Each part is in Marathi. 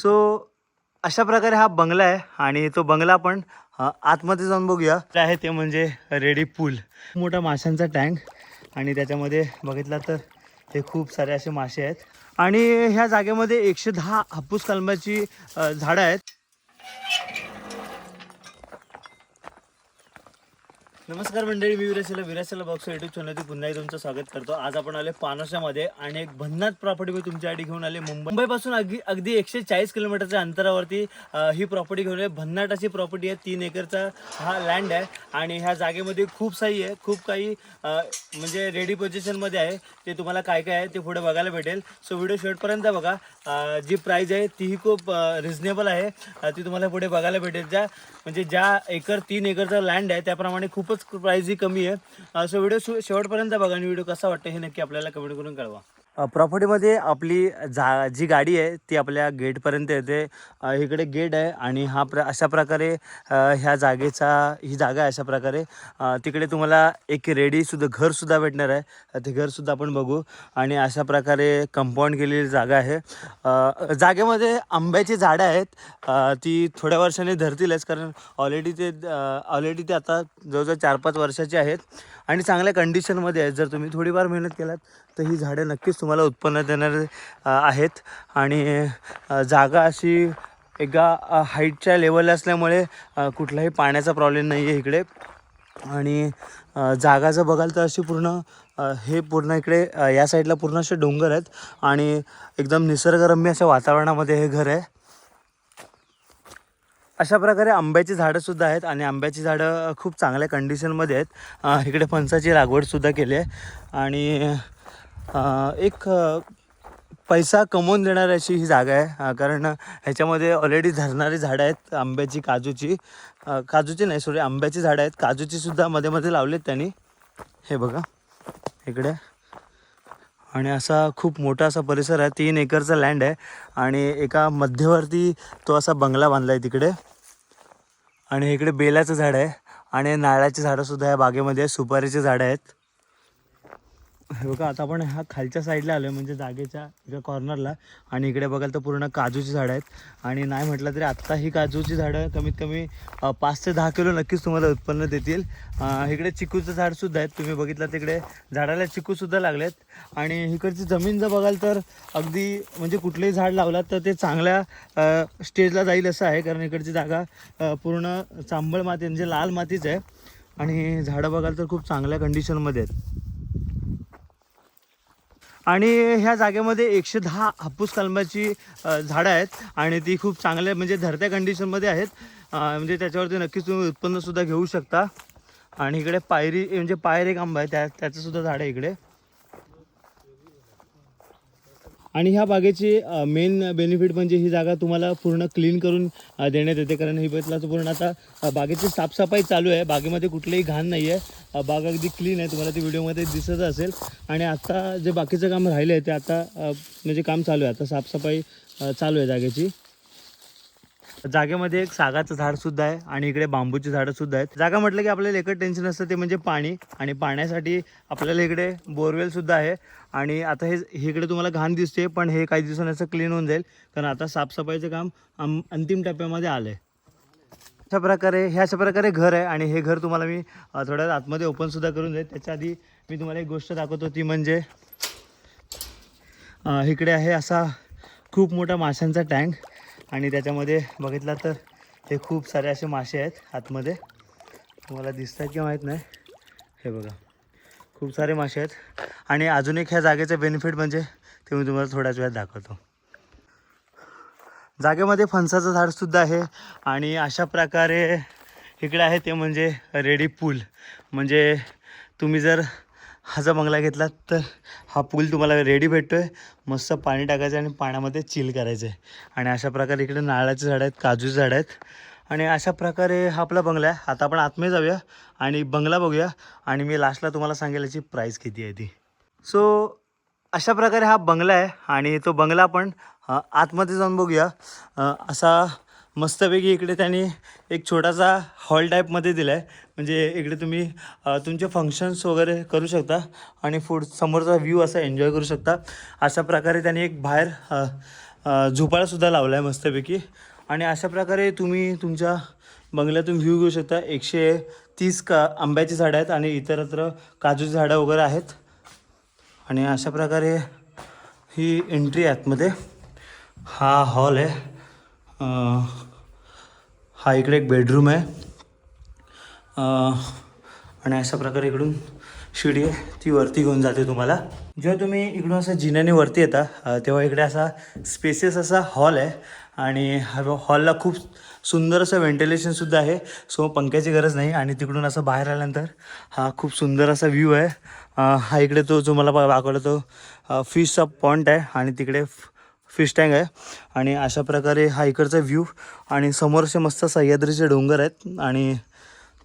सो अशा प्रकारे हा बंगला आहे आणि तो बंगला आपण आतमध्ये जाऊन बघूया. काय आहे ते म्हणजे रेडी पूल. मोठा माशांचा टँक आणि त्याच्यामध्ये बघितला तर हे खूप सारे असे मासे आहेत. आणि ह्या जागेमध्ये एकशे दहा हापूस कलमाची झाडं आहेत. नमस्कार मंडळी मी विरासेला विरासेला बॉक्स युट्यूब चॅनलवरती पुन्हा एकदा तुमचं स्वागत करतो. आज आपण आले पानोशामध्ये आणि एक भन्नाट प्रॉपर्टी मी तुमच्यासाठी घेऊन आले मुंबई मुंबईपासून अगदी अगदी एकशे चाळीस किलोमीटरच्या अंतरावरती ही प्रॉपर्टी घेऊन आले भन्नाट अशी प्रॉपर्टी आहे. तीन एकरचा हा लँड आहे आणि ह्या जागेमध्ये खूप साई आहे. खूप काही म्हणजे रेडी पोझिशनमध्ये आहे. ते तुम्हाला काय काय आहे ते पुढे बघायला भेटेल. सो व्हिडिओ शेवटपर्यंत बघा. जी प्राईज आहे तीही खूप रिझनेबल आहे. ती तुम्हाला पुढे बघायला भेटेल. ज्या म्हणजे ज्या एकर तीन एकरचा लँड आहे त्याप्रमाणे खूपच प्राईज ही कमी आहे. असं व्हिडिओ शेवटपर्यंत बघा आणि व्हिडिओ कसा वाटतं हे नक्की आपल्याला कमेंट करून कळवा. प्रॉपर्टीमध्ये आपली जा जी गाडी आहे ती आपल्या गेटपर्यंत येते. इकडे गेट आहे आणि हा प्र अशा प्रकारे ह्या जागेचा ही जागा आहे अशा प्रकारे. तिकडे तुम्हाला एक रेडीसुद्धा घरसुद्धा भेटणार आहे. ते घरसुद्धा आपण बघू. आणि अशा प्रकारे कंपाऊंड केलेली जागा आहे. जागेमध्ये आंब्याची झाडं आहेत. ती थोड्या वर्षांनी धरतीलच कारण ऑलरेडी ते ऑलरेडी ते आता जवळजवळ चार पाच वर्षाची आहेत. आणि चांगल्या कंडिशनमध्ये आहेत. जर तुम्ही थोडीफार मेहनत केलात तर ही झाडं नक्कीच तुम्हाला उत्पन्न देणार आहेत. आणि जागा अशी एका हाईटच्या लेवलला असल्यामुळे कुठलाही पाण्याचा प्रॉब्लेम नाही आहे इकडे. आणि जागा जर बघाल तर अशी पूर्ण हे पूर्ण इकडे या साईडला पूर्ण असे डोंगर आहेत. आणि एकदम निसर्गरम्य अशा वातावरणामध्ये हे घर आहे. अशा प्रकारे आंब्याची झाडंसुद्धा आहेत आणि आंब्याची झाडं खूप चांगल्या कंडिशनमध्ये आहेत. इकडे फणसाची लागवडसुद्धा केली आहे. आणि एक पैसा कमवून देणारी अशी ही जागा आहे. कारण ह्याच्यामध्ये ऑलरेडी धरणारी झाडं आहेत आंब्याची काजूची. काजूची नाही सॉरी आंब्याची झाडं आहेत. काजूचीसुद्धा मध्ये मध्ये लावलेत त्यांनी. हे बघा इकडे. आणि असा खूप मोठा असा परिसर आहे. तीन एकरचा लँड आहे. आणि एका मध्यवर्ती तो असा बंगला बांधला आहे तिकडे. आणि इकडे बेलाचं झाड आहे आणि नारळाची झाडंसुद्धा या बागेमध्ये सुपारीचे सुपारीची झाडं आहेत. हे बघा आता आपण ह्या खालच्या साईडला आलो आहे म्हणजे जागेच्या एका कॉर्नरला आणि इकडे बघाल तर पूर्ण काजूची झाडं आहेत. आणि नाही म्हटलं तरी आत्ता ही काजूची झाडं कमीत कमी पाच ते दहा किलो नक्कीच तुम्हाला उत्पन्न देतील. इकडे चिकूचं झाडसुद्धा आहेत. तुम्ही बघितलं तिकडे झाडाला चिकूसुद्धा लागलेत. आणि इकडची जमीन जर बघाल तर अगदी म्हणजे कुठलंही झाड लावलात तर ते चांगल्या स्टेजला जाईल असं आहे. कारण इकडची जागा पूर्ण चांबळ माती म्हणजे लाल मातीच आहे. आणि झाडं बघाल तर खूप चांगल्या कंडिशनमध्ये आहेत. आणि ह्या जागेमध्ये एकशे दहा हापूस कलमाची झाडं आहेत आणि ती खूप चांगल्या म्हणजे धरत्या कंडिशनमध्ये आहेत. म्हणजे त्याच्यावरती नक्कीच तुम्ही उत्पन्नसुद्धा घेऊ शकता. आणि इकडे पायरी म्हणजे पायरी एक आंबा आहे त्या त्याचंसुद्धा झाड आहे इकडे. आणि ह्या बागेची मेन बेनिफिट म्हणजे ही जागा तुम्हाला पूर्ण क्लीन करून देण्यात येते. कारण ही बघितला पूर्ण आता बागेची साफसफाई चालू आहे. बागेमध्ये कुठलेही घाण नाही आहे बाग अगदी क्लीन आहे. तुम्हाला ती व्हिडिओमध्ये दिसत असेल. आणि आत्ता जे बाकीचं काम राहिलं आहे ते आता म्हणजे काम चालू आहे. आता साफसफाई चालू आहे जागेची. जागेमध्ये एक सागाचं झाड सुद्धा आहे आणि इकडे बांबूची झाडं सुद्धा आहेत. जागा म्हटलं की आपल्याला एकच टेन्शन असतं ते म्हणजे पाणी. आणि पाण्यासाठी आपल्याला इकडे बोरवेल सुद्धा आहे. आणि आता हे इकडे तुम्हाला घाण दिसते पण हे काही दिवसांनी असं क्लीन होऊन जाईल. कारण आता साफसफाईचं काम अं- अंतिम टप्प्यामध्ये आलं आहे अशा प्रकारे हे अशा प्रकारे घर आहे आणि हे घर तुम्हाला मी थोड्या आतमध्ये ओपनसुद्धा करून जाईल त्याच्या आधी मी तुम्हाला एक गोष्ट दाखवतो ती म्हणजे इकडे आहे असा खूप मोठा माशांचा टँक आणि त्याच्यामध्ये बघितला तर हे खूप सारे असे मासे आहेत आतमध्ये. तुम्हाला दिसत आहेत की माहीत नाही. हे बघा. खूप सारे मासे आहेत. आणि अजून एक ह्या जागेचं बेनिफिट म्हणजे ते मी तुम्हाला थोड्याच वेळात दाखवतो. जागेमध्ये फणसाचं झाडसुद्धा आहे आणि अशा प्रकारे इकडे आहे ते म्हणजे रेडी पूल म्हणजे तुम्ही जर हा जर बंगला घेतला तर हा पूल तुम्हाला रेडी भेटतो आहे मस्त पाणी टाकायचं आणि पाण्यामध्ये चिल करायचं आहे. आणि अशा प्रकारे इकडे नारळाचे झाडं आहेत काजूचे झाडं आहेत. आणि अशा प्रकारे हा आपला बंगला आहे. आता आपण आतमध्ये जाऊया आणि बंगला बघूया. आणि मी लास्टला तुम्हाला सांगेल याची प्राईस किती आहे ती. सो अशा प्रकारे हा बंगला आहे आणि तो बंगला आपण आतमध्ये जाऊन बघूया. असा मस्तपैकी इकडे त्यांनी एक छोटासा हॉल टाईपमध्ये दिला आहे म्हणजे इकडे तुम्ही तुमचे फंक्शन्स वगैरे करू शकता आणि फूड समोरचा व्ह्यू असा एन्जॉय करू शकता. अशा प्रकारे त्यांनी एक बाहेर झोपाळासुद्धा लावला आहे मस्तपैकी. आणि अशा प्रकारे तुम्ही तुमच्या बंगल्यातून व्ह्यू घेऊ शकता. एकशे तीस का आंब्याची झाडं आहेत आणि इतरत्र काजूची झाडं वगैरे आहेत. आणि अशा प्रकारे ही एंट्री आतमध्ये हा हॉल आहे. हा इकडे एक बेडरूम आहे. आणि अशा प्रकारे इकडून शिडी आहे ती वरती घेऊन जाते तुम्हाला. जेव्हा तुम्ही इकडून असं जिन्याने वरती येता तेव्हा इकडे असा स्पेसेस असा हॉल आहे. आणि हॉलला खूप सुंदर असं व्हेंटिलेशनसुद्धा आहे. सो पंख्याची गरज नाही. आणि तिकडून असं बाहेर आल्यानंतर हा खूप सुंदर असा व्ह्यू आहे. हा इकडे तो जो मला दाखवला तो फिशचा पॉइंट आहे. आणि तिकडे फिश टँक आहे. आणि अशा प्रकारे हा इकडचा व्ह्यू आणि समोरचे मस्त सह्याद्रीचे डोंगर आहेत. आणि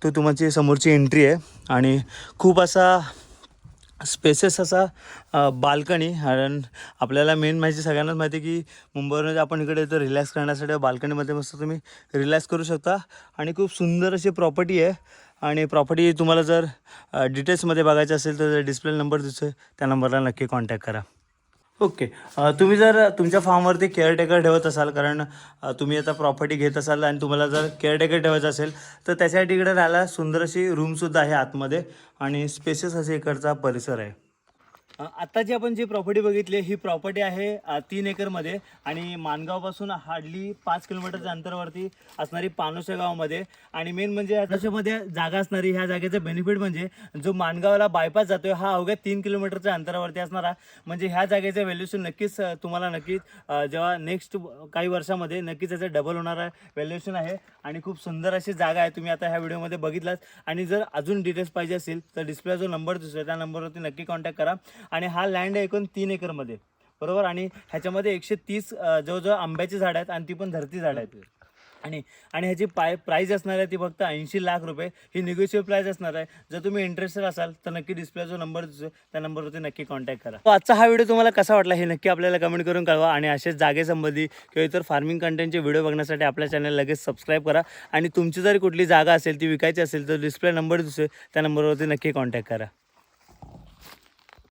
तो तुमची समोरची एंट्री आहे. आणि खूप असा स्पेसेस असा बाल्कनी कारण आपल्याला मेन माहिती म्हणजे सगळ्यांनाच माहिती आहे की मुंबईवर आपण इकडे येतो रिलॅक्स करण्यासाठी बाल्कनीमध्ये मस्त तुम्ही रिलॅक्स करू शकता. आणि खूप सुंदर अशी प्रॉपर्टी आहे. आणि प्रॉपर्टी तुम्हाला जर डिटेल्समध्ये बघायचं असेल तर डिस्प्ले नंबर दिसतोय. त्या नंबरला नक्की कॉन्टॅक्ट करा. ओके. तुम्ही जर तुमच्या फार्मवरती केअरटेकर ठेवत असाल कारण तुम्ही आता प्रॉपर्टी घेत असाल आणि तुम्हाला जर केअरटेकर ठेवायचं असेल तर त्याच्यासाठी इकडे राहायला सुंदर अशी रूमसुद्धा आहे आतमध्ये आणि स्पेसेस असे इकडचा परिसर आहे. आता जी आपण जी प्रॉपर्टी बघितली ही प्रॉपर्टी आहे तीन एकरमध्ये आणि मानगावपासून हार्डली पाच किलोमीटरच्या अंतरावरती असणारी पानोशा गावामध्ये. आणि मेन म्हणजे तशामध्ये जागा असणारी ह्या जागेचं बेनिफिट म्हणजे जो मानगावला बायपास जातोय हा अवघ्या तीन किलोमीटरच्या अंतरावरती असणारा. म्हणजे ह्या जागेचं व्हॅल्युएशन नक्कीच तुम्हाला नक्कीच जेव्हा नेक्स्ट काही वर्षामध्ये नक्कीच याचं डबल होणारं व्हॅल्युएशन आहे. आणि खूप सुंदर अशी जागा आहे तुम्ही आता ह्या व्हिडिओमध्ये बघितलात. आणि जर अजून डिटेल्स पाहिजे असेल तर डिस्प्ले जो नंबर दिसतोय त्या नंबरवरती नक्की कॉन्टॅक्ट करा. आणि हा लँड आहे एकूण तीन एकरमध्ये. बरोबर? आणि ह्याच्यामध्ये एकशे तीस जवळजवळ आंब्याची झाडं आहेत आणि ती पण धरती झाडं आहेत. आणि आणि ह्याची पाय प्राईज असणार आहे ती फक्त ऐंशी लाख रुपये. ही निगोशिएबल प्राईज असणार आहे. जर तुम्ही इंटरेस्टेड असाल तर नक्की डिस्प्ले जो नंबर त्या नंबरवरती नक्की कॉन्टॅक्ट करा. आजचा हा व्हिडिओ तुम्हाला कसा वाटला हे नक्की आपल्याला कमेंट करून कळवा. आणि असेच जागेसंबंधी किंवा इतर फार्मिंग कंटेंटचे व्हिडिओ बघण्यासाठी आपल्या चॅनल लगेच सबस्क्राईब करा. आणि तुमची जर कुठली जागा असेल ती विकायची असेल तर डिस्प्ले नंबर दिसतोय त्या नंबरवरती नक्की कॉन्टॅक्ट करा.